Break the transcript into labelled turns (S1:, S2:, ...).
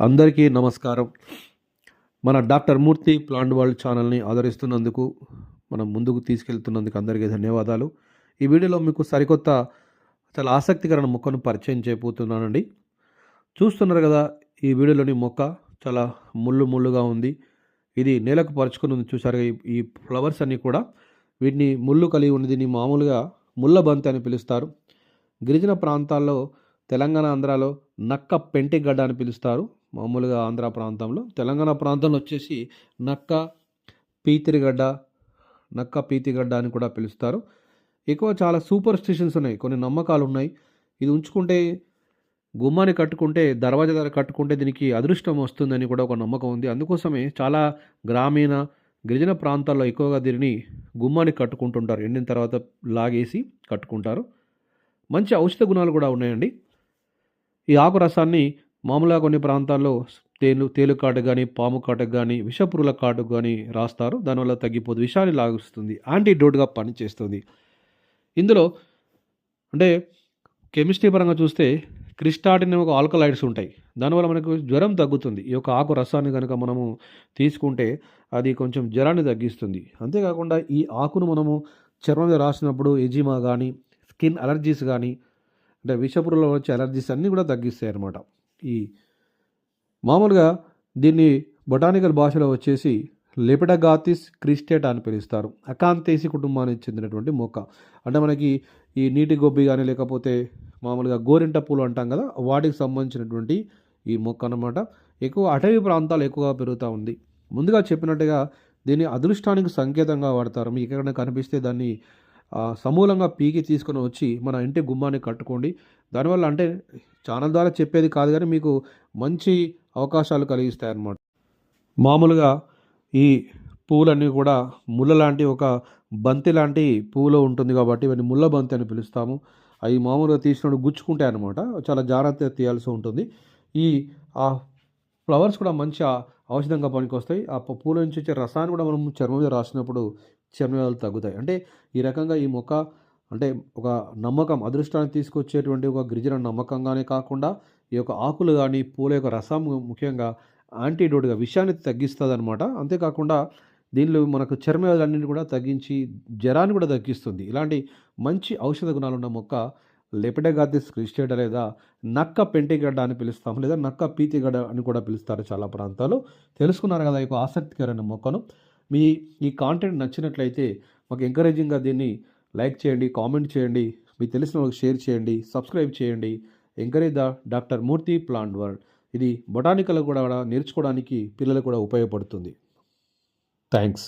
S1: అందరికీ నమస్కారం. మన డాక్టర్ మూర్తి ప్లాంట్ వరల్డ్ ఛానల్ని ఆదరిస్తున్నందుకు మనం ముందుకు తీసుకెళ్తున్నందుకు అందరికీ ధన్యవాదాలు. ఈ వీడియోలో మీకు సరికొత్త చాలా ఆసక్తికరమైన మొక్కను పరిచయం చేయబోతున్నానండి. చూస్తున్నారు కదా ఈ వీడియోలోని మొక్క చాలా ముళ్ళు ముళ్ళుగా ఉంది. ఇది నేలకు పరుచుకుని ఉంది. చూసారు ఈ- ఫ్లవర్స్ అన్నీ కూడా వీటిని ముళ్ళు కలిగి ఉంది దీన్ని మామూలుగా ముళ్ళ బంతి అని పిలుస్తారు. గిరిజన ప్రాంతాల్లో తెలంగాణ ఆంధ్రాలో నక్క పెంటిగడ్డ అని పిలుస్తారు. మామూలుగా ఆంధ్ర ప్రాంతంలో. తెలంగాణ ప్రాంతంలో వచ్చేసి నక్క పీతిరిగడ్డ నక్క పీతిగడ్డ అని కూడా పిలుస్తారు. ఎక్కువ చాలా సూపర్ స్టిషన్స్ ఉన్నాయి. కొన్ని నమ్మకాలు ఉన్నాయి. ఇది ఉంచుకుంటే గుమ్మాన్ని కట్టుకుంటే దర్వాజా దగ్గర కట్టుకుంటే దీనికి అదృష్టం వస్తుందని కూడా ఒక నమ్మకం ఉంది. అందుకోసమే చాలా గ్రామీణ గిరిజన ప్రాంతాల్లో ఎక్కువగా దీనిని గుమ్మాన్ని కట్టుకుంటుంటారు. ఎండిన తర్వాత లాగేసి కట్టుకుంటారు. మంచి ఔషధ గుణాలు కూడా ఉన్నాయండి. ఈ ఆకు రసాన్ని మామూలుగా కొన్ని ప్రాంతాల్లో తేలు తేలు కాటు కానీ పాము కాటకు కానీ విషపురుల కాటుకు కానీ రాస్తారు. దానివల్ల తగ్గిపోదు. విషాన్ని లాగుస్తుంది. యాంటీడోట్గా పనిచేస్తుంది. ఇందులో అంటే కెమిస్ట్రీ పరంగా చూస్తే క్రిస్టాటిన్ ఒక ఆల్కలైడ్స్ ఉంటాయి. దానివల్ల మనకు జ్వరం తగ్గుతుంది. ఈ యొక్క ఆకు రసాన్ని కనుక మనము తీసుకుంటే అది కొంచెం జ్వరాన్ని తగ్గిస్తుంది. అంతేకాకుండా ఈ ఆకును మనము చర్మం మీద రాసినప్పుడు ఎజిమా కానీ స్కిన్ అలర్జీస్ కానీ అంటే విషపురులో వచ్చే అలర్జీస్ అన్నీ కూడా తగ్గిస్తాయి అన్నమాట ఈ మామూలుగా దీన్ని బొటానికల్ భాషలో వచ్చేసి లెపిడగాతిస్ క్రిస్టేటా అని పిలుస్తారు. అకాంతేసి కుటుంబానికి చెందినటువంటి మొక్క. అంటే మనకి ఈ నీటి గొబ్బి కానీ లేకపోతే మామూలుగా గోరింట పూలు అంటాం కదా వాటికి సంబంధించినటువంటి ఈ మొక్క అన్నమాట. ఎక్కువ అటవీ ప్రాంతాలు ఎక్కువగా పెరుగుతూ ఉంది. ముందుగా చెప్పినట్టుగా దీన్ని అదృష్టానికి సంకేతంగా వాడతారు. మీకు ఎక్కడైనా కనిపిస్తే దాన్ని సమూలంగా పీకి తీసుకొని వచ్చి మన ఇంటి గుమ్మాన్ని కట్టుకోండి. దానివల్ల అంటే ఛానల్ ద్వారా చెప్పేది కాదు కానీ మీకు మంచి అవకాశాలు కలిగిస్తాయి అన్నమాట మామూలుగా ఈ పువ్వులన్నీ కూడా ముళ్ళ లాంటి ఒక బంతి లాంటి పువ్వులో ఉంటుంది కాబట్టి ఇవన్నీ ముళ్ళ బంతి అని పిలుస్తాము. అవి మామూలుగా తీసినప్పుడు గుచ్చుకుంటాయి అన్నమాట చాలా జాగ్రత్తగా తీయాల్సి ఉంటుంది. ఈ ఆ ఫ్లవర్స్ కూడా మంచి ఔషధంగా ఔషధంగా పనికొస్తాయి. ఆ పూల నుంచి వచ్చే రసాన్ని కూడా మనం చర్మం మీద రాసినప్పుడు చర్మవ్యాధులు తగ్గుతాయి. అంటే ఈ రకంగా ఈ మొక్క అంటే ఒక నమ్మకం అదృష్టాన్ని తీసుకొచ్చేటువంటి ఒక గిరిజన నమ్మకంగానే కాకుండా ఈ యొక్క ఆకులు కానీ పూల యొక్క రసం ముఖ్యంగా యాంటీడోట్గా విషయాన్ని తగ్గిస్తుంది అనమాట అంతేకాకుండా దీనిలో మనకు చర్మవ్యాధులన్నింటినీ కూడా తగ్గించి జ్వరాన్ని కూడా తగ్గిస్తుంది. ఇలాంటి మంచి ఔషధ గుణాలు ఉన్న మొక్క లెపిడగాదిస్ క్రిస్టేట లేదా నక్క పెంటిగడ్డ అని పిలుస్తాము లేదా నక్క పీతిగడ్డ అని కూడా పిలుస్తారు చాలా ప్రాంతాలు. తెలుసుకున్నారు కదా ఈ ఆసక్తికరమైన మొక్కను. మీ ఈ కాంటెంట్ నచ్చినట్లయితే మాకు ఎంకరేజింగ్గా దీన్ని లైక్ చేయండి కామెంట్ చేయండి మీకు తెలిసిన వాళ్ళకి షేర్ చేయండి సబ్స్క్రైబ్ చేయండి. Encourage the doctor Murthy plant world ఇది బొటానికల్ కూడా నేర్చుకోవడానికి పిల్లలకు కూడా ఉపయోగపడుతుంది. థ్యాంక్స్